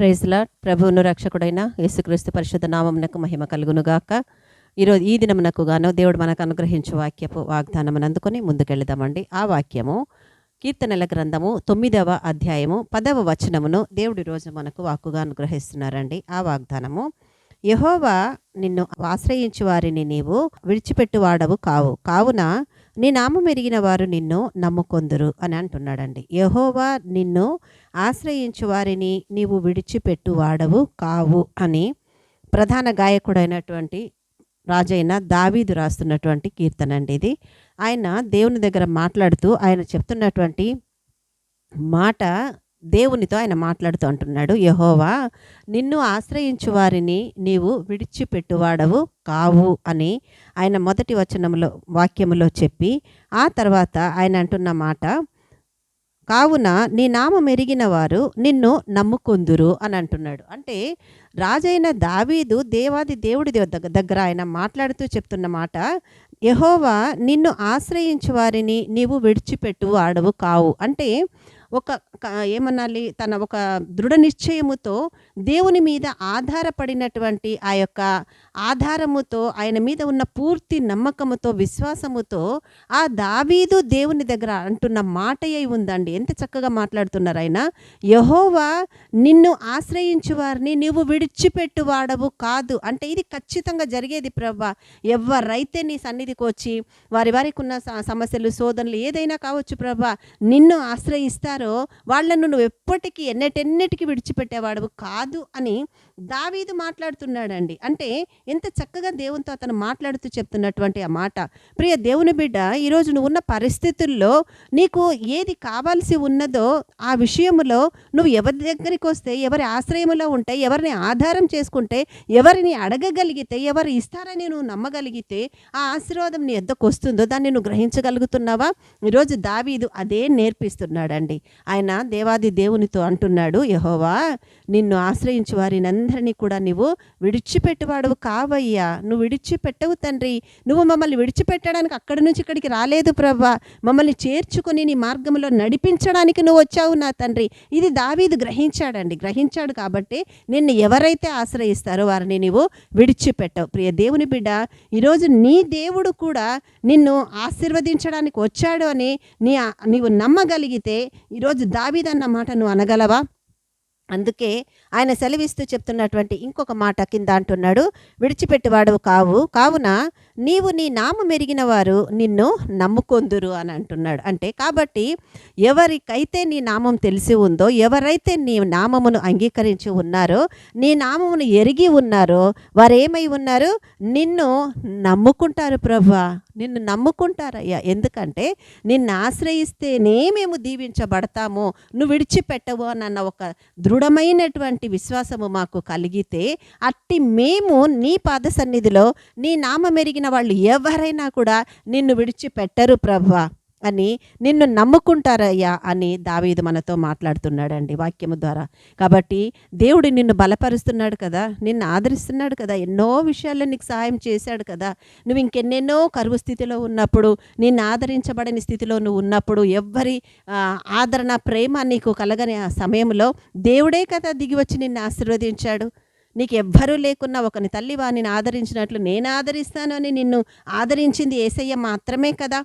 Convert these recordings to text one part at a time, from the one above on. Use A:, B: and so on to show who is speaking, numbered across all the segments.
A: ప్రైజ్లా ప్రభువును రక్షకుడైన యేసుక్రీస్తు పరిశుద్ధ నామమునకు మహిమ కలుగునుగాక ఈరోజు ఈ దినమునకు గాను దేవుడు మనకు అనుగ్రహించు వాక్యపు వాగ్దానమును అందుకొని ముందుకెళ్దామండి. ఆ వాక్యము కీర్తనల గ్రంథము తొమ్మిదవ అధ్యాయము పదవ వచనమును దేవుడి రోజు మనకు వాక్కుగా అనుగ్రహిస్తున్నారండి. ఆ వాగ్దానము యహోవా నిన్ను ఆశ్రయించి వారిని నీవు విడిచిపెట్టువాడవు కావు. కావున నీ నామం ఎరిగిన వారు నిన్ను నమ్ముకొందురు అని అంటున్నాడండి. యహోవా నిన్ను ఆశ్రయించు వారిని నీవు విడిచిపెట్టు వాడవు కావు అని ప్రధాన గాయకుడైనటువంటి రాజైన దావీదు రాస్తున్నటువంటి కీర్తన అండి ఇది. ఆయన దేవుని దగ్గర మాట్లాడుతూ ఆయన చెప్తున్నటువంటి మాట దేవునితో ఆయన మాట్లాడుతూ అంటున్నాడు యహోవా నిన్ను ఆశ్రయించు వారిని నీవు విడిచిపెట్టువాడవు కావు అని ఆయన మొదటి వచనంలో వాక్యములో చెప్పి ఆ తర్వాత ఆయన అంటున్న మాట కావున నీ నామం ఎరిగిన వారు నిన్ను నమ్ముకుందురు అని అంటున్నాడు. అంటే రాజైన దావీదు దేవాది దేవుడి దగ్గర ఆయన మాట్లాడుతూ చెప్తున్న మాట యహోవా నిన్ను ఆశ్రయించు వారిని నీవు విడిచిపెట్టు ఆడవు కావు అంటే ఒక ఏమనాలి? తన ఒక దృఢ నిశ్చయముతో దేవుని మీద ఆధారపడినటువంటి ఆ యొక్క ఆధారముతో ఆయన మీద ఉన్న పూర్తి నమ్మకముతో విశ్వాసముతో ఆ దావీదు దేవుని దగ్గర అంటున్న మాట అయి ఉందండి. ఎంత చక్కగా మాట్లాడుతున్నారు ఆయన. యహోవా నిన్ను ఆశ్రయించు వారిని నీవు విడిచిపెట్టు వాడవు కాదు. అంటే ఇది ఖచ్చితంగా జరిగేది ప్రభా ఎవరైతే నీ సన్నిధికి వచ్చి వారి వారికి ఉన్న స- సమస్యలు శోధనలు ఏదైనా కావచ్చు ప్రభా నిన్ను ఆశ్రయిస్తారు. వాళ్ళను నువ్వు ఎప్పటికీ ఎన్నటెన్నటికి విడిచిపెట్టేవాడు కాదు అని దావీదు మాట్లాడుతున్నాడండి. అంటే ఎంత చక్కగా దేవునితో అతను మాట్లాడుతూ చెప్తున్నటువంటి ఆ మాట. ప్రియ దేవుని బిడ్డ ఈరోజు నువ్వు ఉన్న పరిస్థితుల్లో నీకు ఏది కావాల్సి ఉన్నదో ఆ విషయంలో నువ్వు ఎవరి దగ్గరికి వస్తే ఎవరి ఆశ్రయంలో ఉంటే ఎవరిని ఆధారం చేసుకుంటే ఎవరిని అడగగలిగితే ఎవరు ఇస్తారని నువ్వు నమ్మగలిగితే ఆ ఆశీర్వాదం నీ ఎద్దకు వస్తుందో దాన్ని నువ్వు గ్రహించగలుగుతున్నావా? ఈరోజు దావీదు అదే నేర్పిస్తున్నాడండి. ఆయన దేవాది దేవునితో అంటున్నాడు యహోవా నిన్ను ఆశ్రయించు వారినందరినీ కూడా నువ్వు విడిచిపెట్టువాడు కావయ్యా. నువ్వు విడిచిపెట్టవు తండ్రి. నువ్వు మమ్మల్ని విడిచిపెట్టడానికి అక్కడి నుంచి ఇక్కడికి రాలేదు ప్రభా మమ్మల్ని చేర్చుకొని నీ మార్గంలో నడిపించడానికి నువ్వు వచ్చావు నా తండ్రి. ఇది దావీదు గ్రహించాడండి. గ్రహించాడు కాబట్టి నిన్ను ఎవరైతే ఆశ్రయిస్తారో వారిని నువ్వు విడిచిపెట్టవు. ప్రియ దేవుని బిడ్డ ఈరోజు నీ దేవుడు కూడా నిన్ను ఆశీర్వదించడానికి వచ్చాడు అని నీ నీవు నమ్మగలిగితే ఈరోజు దావీదన్న మాట నువ్వు అనగలవా? అందుకే ఆయన సెలవిస్తూ చెప్తున్నటువంటి ఇంకొక మాట కింద అంటున్నాడు విడిచిపెట్టువాడు కావు. కావున నీవు నీ నామ మెరిగిన వారు నిన్ను నమ్ముకొందురు అని అంటున్నాడు. అంటే కాబట్టి ఎవరికైతే నీ నామం తెలిసి ఉందో ఎవరైతే నీ నామమును అంగీకరించి ఉన్నారో నీ నామమును ఎరిగి ఉన్నారో వారు ఏమై ఉన్నారు? నిన్ను నమ్ముకుంటారు ప్రభా. నిన్ను నమ్ముకుంటారయ్యా. ఎందుకంటే నిన్ను ఆశ్రయిస్తేనే మేము దీవించబడతాము. నువ్వు విడిచిపెట్టవు అన్న ఒక దృఢమైనటువంటి విశ్వాసము మాకు కలిగితే అట్టి మేము నీ పాద సన్నిధిలో నీ నామ మెరిగిన వాళ్ళు ఎవరైనా కూడా నిన్ను విడిచిపెట్టరు ప్రభా అని నిన్ను నమ్ముకుంటారయ్యా అని దావీదు మనతో మాట్లాడుతున్నాడండి వాక్యము ద్వారా. కాబట్టి దేవుడు నిన్ను బలపరుస్తున్నాడు కదా నిన్ను ఆదరిస్తున్నాడు కదా ఎన్నో విషయాల్లో నీకు సహాయం చేశాడు కదా. నువ్వు ఇంకెన్నెన్నో కరువు స్థితిలో ఉన్నప్పుడు నిన్ను ఆదరించబడని స్థితిలో నువ్వు ఉన్నప్పుడు ఎవ్వరి ఆదరణ ప్రేమ నీకు కలగని ఆ సమయంలో దేవుడే కదా దిగి వచ్చి నిన్ను ఆశీర్వదించాడు. నీకు ఎవ్వరూ లేకున్నా ఒకని తల్లి వాని ఆదరించినట్లు నేను ఆదరిస్తాను అని నిన్ను ఆదరించింది ఏసయ్య మాత్రమే కదా.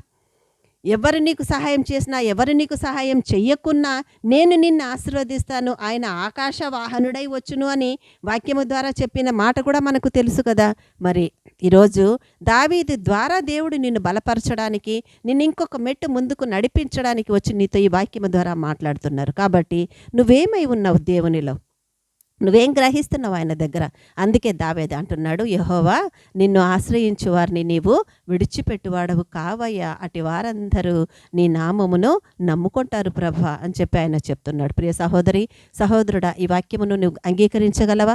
A: ఎవరు నీకు సహాయం చేసినా ఎవరు నీకు సహాయం చెయ్యకున్నా నేను నిన్ను ఆశీర్వదిస్తాను. ఆయన ఆకాశ వాహనుడై వచ్చును అని వాక్యము ద్వారా చెప్పిన మాట కూడా మనకు తెలుసు కదా. మరి ఈరోజు దావీది ద్వారా దేవుడు నిన్ను బలపరచడానికి నిన్ను ఇంకొక మెట్టు ముందుకు నడిపించడానికి వచ్చి నీతో ఈ వాక్యము ద్వారా మాట్లాడుతున్నారు. కాబట్టి నువ్వేమై ఉన్నావు దేవునిలో? నువ్వేం గ్రహిస్తున్నావు ఆయన దగ్గర? అందుకే దావేది అంటున్నాడు యహోవా నిన్ను ఆశ్రయించు వారిని నీవు విడిచిపెట్టువాడవు కావయ్యా. అటు వారందరూ నీ నామమును నమ్ముకుంటారు ప్రభా అని చెప్పి ఆయన చెప్తున్నాడు. ప్రియ సహోదరి సహోదరుడా ఈ వాక్యమును నువ్వు అంగీకరించగలవా?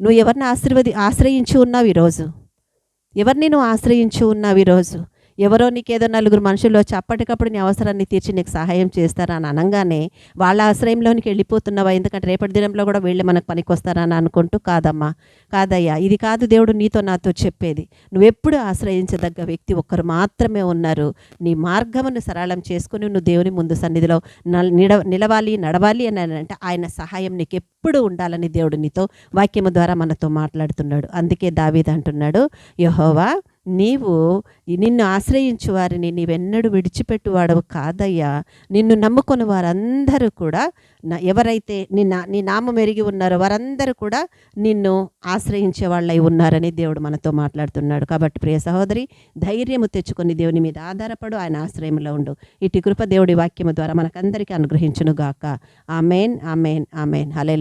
A: నువ్వు ఎవరిని ఆశీర్వది ఆశ్రయించి ఉన్నావు ఈరోజు? ఎవరిని నువ్వు ఆశ్రయించి ఉన్నావు ఈరోజు? ఎవరో నీకేదో నలుగురు మనుషులు వచ్చి అప్పటికప్పుడు నీ అవసరాన్ని తీర్చి నీకు సహాయం చేస్తారా అని అనగానే వాళ్ళ ఆశ్రయంలోనికి వెళ్ళిపోతున్నావా? ఎందుకంటే రేపటి దినంలో కూడా వీళ్ళు మనకు పనికి వస్తారని అనుకుంటూ కాదమ్మా. కాదయ్యా ఇది కాదు దేవుడు నీతో నాతో చెప్పేది. నువ్వెప్పుడు ఆశ్రయించదగ్గ వ్యక్తి ఒక్కరు మాత్రమే ఉన్నారు. నీ మార్గమును సరళం చేసుకుని నువ్వు దేవుని ముందు సన్నిధిలో నిడ నిలవాలి నడవాలి అని అంటే ఆయన సహాయం నీకు ఎప్పుడు ఉండాలని దేవుడు నీతో వాక్యము ద్వారా మనతో మాట్లాడుతున్నాడు. అందుకే దావీద్ అంటున్నాడు యహోవా నీవు నిన్ను ఆశ్రయించు వారిని నీవెన్నడూ విడిచిపెట్టువాడవు కాదయ్యా. నిన్ను నమ్ముకున్న వారందరూ కూడా ఎవరైతే నిన్న నీ నామం ఎరిగి ఉన్నారో వారందరూ కూడా నిన్ను ఆశ్రయించే వాళ్ళై ఉన్నారని దేవుడు మనతో మాట్లాడుతున్నాడు. కాబట్టి ప్రియ సహోదరి ధైర్యము తెచ్చుకొని దేవుని మీద ఆధారపడు ఆయన ఆశ్రయంలో ఉండు. ఇటు కృప దేవుడి వాక్యము ద్వారా మనకందరికీ అనుగ్రహించును గాక ఆమెన్ ఆమెన్ ఆమెన్. హలే